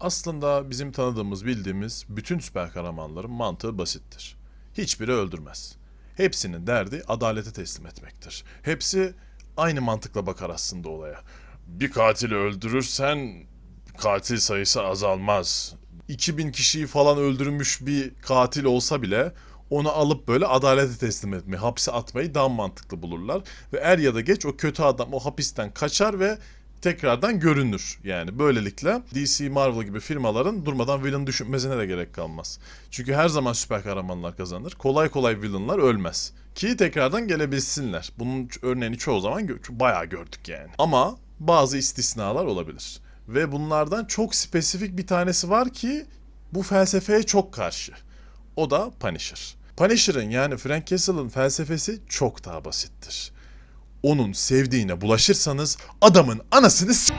Aslında bizim tanıdığımız, bildiğimiz bütün süper kahramanların mantığı basittir. Hiçbiri öldürmez. Hepsinin derdi adalete teslim etmektir. Hepsi aynı mantıkla bakar aslında olaya. Bir katili öldürürsen katil sayısı azalmaz. 2000 kişiyi falan öldürmüş bir katil olsa bile onu alıp böyle adalete teslim etmeyi, hapse atmayı daha mantıklı bulurlar. Ve er ya da geç o kötü adam o hapisten kaçar ve tekrardan görünür. Yani böylelikle DC, Marvel gibi firmaların durmadan villain düşünmesine de gerek kalmaz. Çünkü her zaman süper kahramanlar kazanır. Kolay kolay villainlar ölmez. Ki tekrardan gelebilsinler. Bunun örneğini çoğu zaman gö- bayağı gördük yani. Ama bazı istisnalar olabilir. Ve bunlardan çok spesifik bir tanesi var ki bu felsefeye çok karşı. O da Punisher. Punisher'ın yani Frank Castle'ın felsefesi çok daha basittir. Onun sevdiğine bulaşırsanız adamın anasını s-